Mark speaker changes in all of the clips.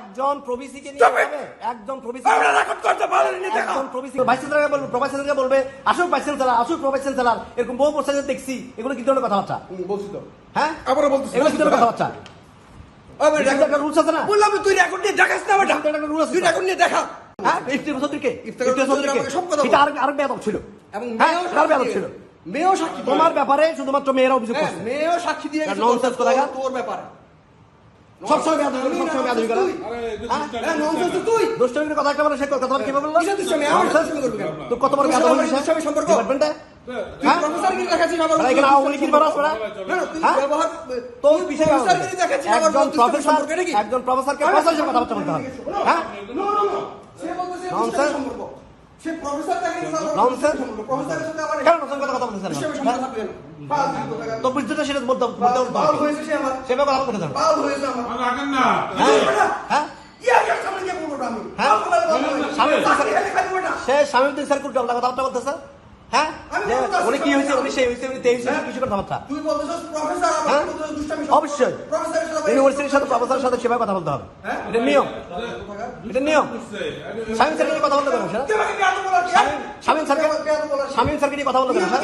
Speaker 1: একজন প্রবিসিকে নিয়ে একজন প্রবিসি
Speaker 2: আমরা রেকর্ড করতে পারিনি দেখা।
Speaker 1: একজন প্রবিসি ভাইস বলবে প্রভাইস চ্যান্সেলরকে বলবে আসুক ভাইস চ্যান্সেলর আসুক প্রভাইস চ্যান্সেলর এরকম বহু দেখছি। এগুলো কি ধরনের কথাবার্তা?
Speaker 2: বলছি তো।
Speaker 1: হ্যাঁ?
Speaker 2: আবারও বলতেছি,
Speaker 1: এগুলো কি ধরনের। কথাবার্তা? ছিল।
Speaker 2: মেয়েও সাক্ষী
Speaker 1: তোমার ব্যাপারে শুধুমাত্র মেয়েরা অভিযোগ
Speaker 2: হ্যাঁ,
Speaker 1: করছে।
Speaker 2: মেয়েও সাক্ষী দিয়ে?
Speaker 1: তোর
Speaker 2: ব্যাপারে।
Speaker 1: সবসময়। হ্যাঁ?
Speaker 2: হ্যাঁ, তুই
Speaker 1: দুষ্টমির কথা একটা বলে সে কথা কীভাবে বলল
Speaker 2: কিসের দুষ্টামি? আমার সাথে দুষ্টামি করবি কেন?
Speaker 1: তো কত বড়
Speaker 2: তোর সম্পর্ক?
Speaker 1: ডিপার্টমেন্টে হ্যাঁ? তোর
Speaker 2: প্রফেসরগিরি
Speaker 1: একজন প্রফেসর
Speaker 2: কি?
Speaker 1: প্রফেসরকে কথাবার্তা বলতে হবে। হ্যাঁ?
Speaker 2: প্রফেসর
Speaker 1: কেন কথা কথা না? তো সেটা মধ্যম
Speaker 2: মধ্যম সে আমার।
Speaker 1: কথা হ্যাঁ হ্যাঁ। হ্যাঁ? সে স্বামী স্যার কথা কথা হ্যাঁ উনি কি হয়েছে উনি সেই হয়েছে উনি তেইশ কিছু হ্যাঁ?
Speaker 2: সম্পর্ক।
Speaker 1: অবশ্যই। ইউনিভার্সিটির সাথে প্রফেসরের সাথে সেভাবে কথা বলতে হবে।
Speaker 2: হ্যাঁ?
Speaker 1: এটা নিয়ম। এটা নিয়ম। স্বামী স্যারকে নিয়ে কথা বলতে কেন স্যার? স্বামী স্বামী স্যারকে? স্বামী নিয়ে কথা বলতে
Speaker 2: তুই
Speaker 1: স্যার।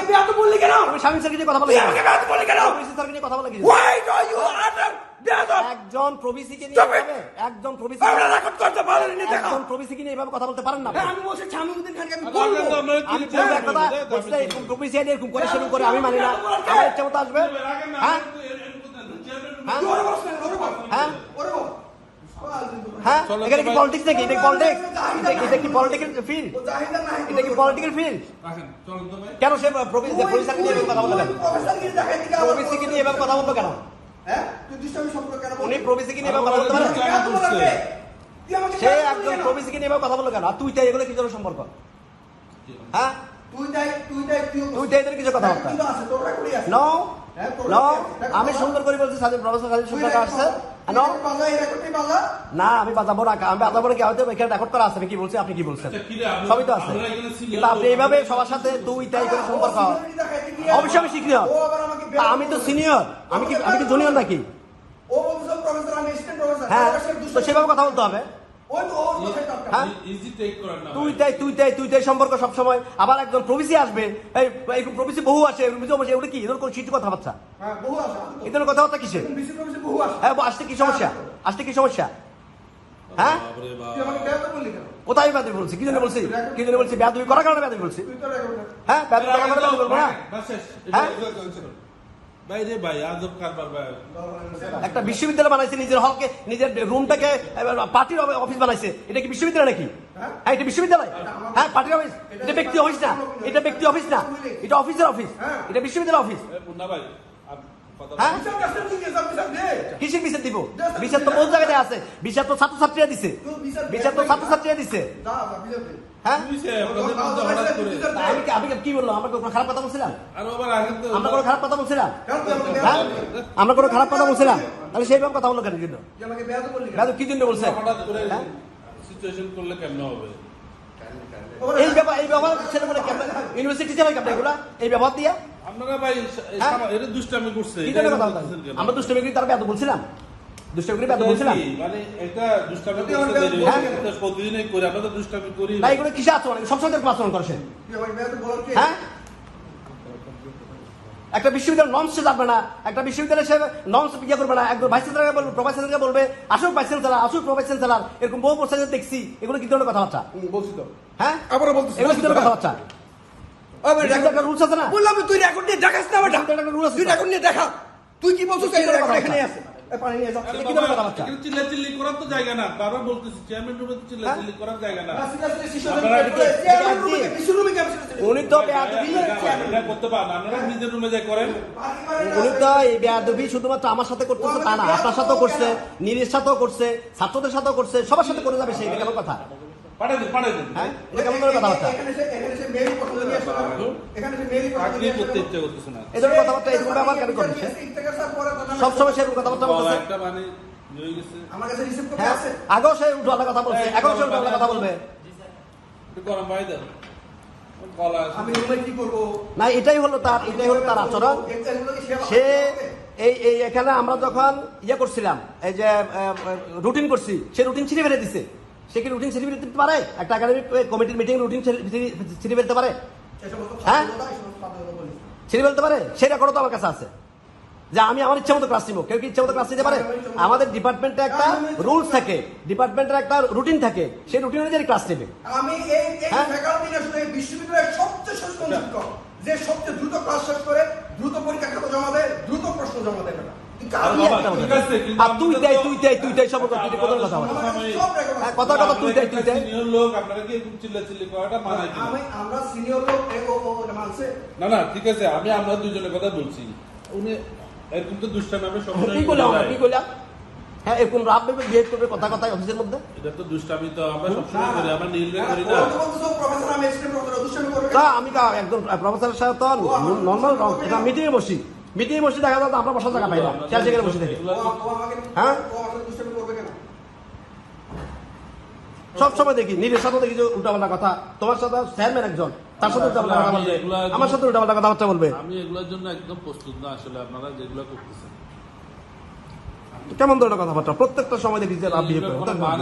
Speaker 1: স্বামী স্যারকে নিয়ে কথা বলে
Speaker 2: তুই
Speaker 1: কেন
Speaker 2: আমাকে বেয়াদব বললি কেন?
Speaker 1: প্রবিসি স্যারকে নিয়ে কথা বলে? একজন প্রবিসিকে নিয়ে একজন প্রবিসি
Speaker 2: পারিনি
Speaker 1: একজন প্রবিসিকে এভাবে কথা বলতে পারেন না।
Speaker 2: হ্যাঁ, আমি বলছি শামীমউদ্দিন খানকে আমি বলব।
Speaker 3: না, আমরা কি
Speaker 1: আমি বলব? এক কথা এরকম প্রবিসি এরকম করে সেরকম করে আমি মানি না। আমার ইচ্ছা মতো আসবে। হ্যাঁ? হ্যাঁ?
Speaker 2: তুই।
Speaker 1: হ্যাঁ?
Speaker 2: বল।
Speaker 1: হ্যাঁ? এখানে কি পলিটিক্স নাকি? এটা কি পলিটিক্স এটা কি পলিটিক্যাল ফিল্ড
Speaker 2: ও জাহিদা নাই।
Speaker 1: এটা কি পলিটিক্যাল ফিল্ড
Speaker 3: রাখেন চলুন তো ভাই।
Speaker 1: কেন সে প্রবিসি প্রবিসিকে নিয়ে কথা নিয়ে এভাবে কথা কেন?
Speaker 2: হ্যাঁ? তুই কেন?
Speaker 1: উনি প্রবিসিকে নিয়ে কথা বলতে পারে
Speaker 2: তুই? তুই
Speaker 1: সে একজন? নিয়ে কথা বলল কেন? আর তুই তাই এগুলো কি ধরনের সম্পর্ক? হ্যাঁ?
Speaker 2: তুই তুই যাই তুই
Speaker 1: তুই তাই কিছু কথাবার্তা
Speaker 2: তুই হ্যাঁ,
Speaker 1: আমি সুন্দর করে বলছি সাজিদ প্রফেসর সাজিদ সুন্দর আসছে। নো আমি বাজাবো না আমি বাজাবো না কি হয়তো এখানে রেকর্ড করা আছে আমি কি বলছি আপনি কি বলছেন?
Speaker 3: আচ্ছা,
Speaker 1: সবই তো আছে। কিন্তু আপনি এইভাবে সবার সাথে তুই তাই করে সম্পর্ক
Speaker 2: দেখাইতে গিয়ে
Speaker 1: অবশ্যই আমি সিনিয়র তা আমি তো সিনিয়র আমি কি আমি কি জুনিয়র নাকি?
Speaker 2: ও বলছে প্রফেসর আমি অ্যাসিস্ট্যান্ট প্রফেসর
Speaker 1: হ্যাঁ তো সেভাবে কথা বলতে হবে। হ্যাঁ?
Speaker 3: ইজি টেক করেন না
Speaker 1: তুই তাই তুই তাই তুই তাই সম্পর্ক সবসময়। আবার একজন প্রবিসি আসবে। এই প্রবিসি বহু আসে ওটা কি? এদের কোন কথাবার্তা?
Speaker 2: হ্যাঁ,
Speaker 1: ধরনের কথাবার্তা কিসে হ্যাঁ আসতে কি সমস্যা? আসতে কি সমস্যা? হ্যাঁ?
Speaker 2: কেন?
Speaker 1: কোথায় বলছি? কি জন্য বলছি? কি জন্য বলছি? বেদবি করার কারণে বেদবি বলছি। হ্যাঁ বেদবি করার কারণে বলব না। হ্যাঁ?
Speaker 3: ভাই ভাই আজব কারবার ভাই।
Speaker 1: একটা বিশ্ববিদ্যালয় বানাইছে নিজের হলকে নিজের রুমটাকে পার্টির অফিস বানাইছে। এটা কি বিশ্ববিদ্যালয় নাকি?
Speaker 2: হ্যাঁ?
Speaker 1: হ্যাঁ এটা বিশ্ববিদ্যালয়? হ্যাঁ পার্টির অফিস। এটা ব্যক্তি অফিস না। এটা ব্যক্তি অফিস না। এটা অফিসের অফিস।
Speaker 2: হ্যাঁ।
Speaker 1: এটা বিশ্ববিদ্যালয় অফিস।
Speaker 3: এ, ভাই আর কথা
Speaker 1: হ্যাঁ? কিসের বিচার দিব? বিচার তো কোন জায়গায় আছে? বিচার তো ছাত্রছাত্রীরা দিছে। বিচার তো ছাত্রছাত্রীরা দিছে। হ্যাঁ? আমি কি বললাম আমরা কোনো খারাপ কথা বলছিলাম। আমরা কোনো খারাপ কথা বলছিলাম? হ্যাঁ?
Speaker 2: বললি?
Speaker 1: আমরা কোনো খারাপ কথা বলছিলাম? তাহলে সেইভাবে কথা বলল কেন কিন্তু?
Speaker 2: বললি
Speaker 1: কি জন্য বলছে? হ্যাঁ?
Speaker 3: সিচুয়েশন করলে কেমন হবে?
Speaker 1: এই এই ব্যবহার ছেলে বলে কেমন? ইউনিভার্সিটি যাবে কেমন এগুলা? এই ব্যবহার দিয়া?
Speaker 3: আপনারা ভাই এই
Speaker 1: হ্যাঁ?
Speaker 3: এটা দুষ্টামি করছে?
Speaker 1: আমরা দুষ্টমি করি তার বলছিলাম? দুষ্টমি করি বলছিলাম
Speaker 3: মানে দুষ্টামি প্রতিদিনই করি আমরা তো দুষ্টামি করি
Speaker 1: না এগুলো কিসে আচরণ সবসময় আচরণ? হ্যাঁ একটা বিশ্ববিদ্যালয় নমস যাবে না একটা বিশ্ববিদ্যালয় সে নমস ইয়ে করবে না একজন ভাইস চ্যান্সেলরকে বলবে প্রভাইস চ্যান্সেলরকে বলবে আসুক ভাইস চ্যান্সেলর আসুক প্রভাইস চ্যান্সেলর এরকম বহু দেখছি এগুলো কি ধরনের কথাবার্তা
Speaker 2: বলছি তো।
Speaker 1: হ্যাঁ
Speaker 2: আবারও বলতেছি,
Speaker 1: এগুলো কি ধরনের কথাবার্তা রুলস আছে না
Speaker 2: বললাম তুই রেকর্ড নিয়ে দেখাস না বেটা
Speaker 1: এটা একটা rule আছে
Speaker 2: তুই রেকর্ড নিয়ে দেখা তুই কি বলছিস? এখানে আছে পানি নিয়ে যাও।
Speaker 1: কি ধরনের কথাবার্তা?
Speaker 3: এখানে চিল্লাচিল্লি করার তো জায়গা না। বারবার বলতেছি চেয়ারম্যান রুমে চিল্লাচিল্লি করার জায়গা না।
Speaker 1: উনি তো বেয়াদবি
Speaker 3: করতে পারেন আপনারা নিজের রুমে করেন।
Speaker 1: উনি তো এই বেয়াদবি শুধুমাত্র আমার সাথে করতেছে তা না আপনার সাথেও করছে নীরের সাথেও করছে ছাত্রদের সাথেও করছে সবার সাথে করে যাবে সেই কেমন কথা?
Speaker 3: পাঠাই দিন পাঠাই দিন।
Speaker 1: হ্যাঁ? এটা কেমন কথাবার্তা
Speaker 3: চাকরি করতে ইচ্ছে করতেছে না
Speaker 1: এই ধরনের কথাবার্তা এরকম ব্যবহার কেন করছে সবসময় সেরকম কথাবার্তা বলতেছে।
Speaker 3: একটা মানে
Speaker 2: আমার কাছে রিসিভ কপি
Speaker 1: হ্যাঁ
Speaker 2: আছে।
Speaker 1: আগেও সে উল্টোপাল্টা কথা বলছে এখন সে উল্টোপাল্টা কথা বলবে।
Speaker 3: গরম ভাই দাও।
Speaker 2: আমি কি করব?
Speaker 1: না এটাই হলো তার এটাই হলো তার আচরণ। সে এই এই এখানে আমরা যখন ইয়ে করছিলাম এই যে রুটিন করছি সে রুটিন ছিঁড়ে ফেলে দিছে। সে কি রুটিন ছিঁড়ে ফেলে দিতে পারে? একটা একাডেমিক কমিটির মিটিং রুটিন ছিঁড়ে ফেলতে পারে? হ্যাঁ? ছিঁড়ে ফেলতে পারে? সেই রেকর্ডও তো আমার কাছে আছে। যে আমি আমার ইচ্ছা মতো ক্লাস নিব। কেউ কি ইচ্ছা মতো ক্লাস নিতে পারে? আমাদের ডিপার্টমেন্টে একটা রুলস থাকে। ডিপার্টমেন্টের একটা রুটিন থাকে। সেই রুটিন অনুযায়ী ক্লাস নেবে।
Speaker 2: আমি এই
Speaker 1: হ্যাঁ?
Speaker 2: এই বিশ্ববিদ্যালয়ের সবচেয়ে সচেতন শিক্ষক যে সবচেয়ে দ্রুত ক্লাস শেষ করে দ্রুত পরীক্ষা জমা দেয় দ্রুত প্রশ্ন জমা দেয়।
Speaker 1: কথা- কথা তুই
Speaker 2: আমি আমরা
Speaker 3: দুজনের কথা বলছি
Speaker 1: কি করলাম কি হ্যাঁ রাব কথা কথা অফিসের মধ্যে
Speaker 3: তো
Speaker 2: আমি
Speaker 1: একজন প্রফেসরের সাথে তো নর্মাল মিটিংয়ে বসি। মিটিংয়ে বসি দেখা তো আমরা বসার জায়গা পাই না চেয়ার সেখানে বসে থেকে হ্যাঁ?
Speaker 2: ও আমাকে দুষ্টামি করবে কেন
Speaker 1: সব সময় দেখি নীলের সাথে দেখি যে উল্টাপাল্টা কথা তোমার সাথে চেয়ারম্যান একজন তার সাথে উল্টাপাল্টা কথা বলবে আমার সাথে উল্টাপাল্টা কথাবার্তা বলবে
Speaker 3: আমি এগুলোর জন্য একদম প্রস্তুত না আসলে আপনারা যেগুলো করতেছেন
Speaker 1: কেমন ধরনের কথাবার্তা প্রত্যেকটা সময় দেখি যে রাব বিহেভ করে
Speaker 3: মান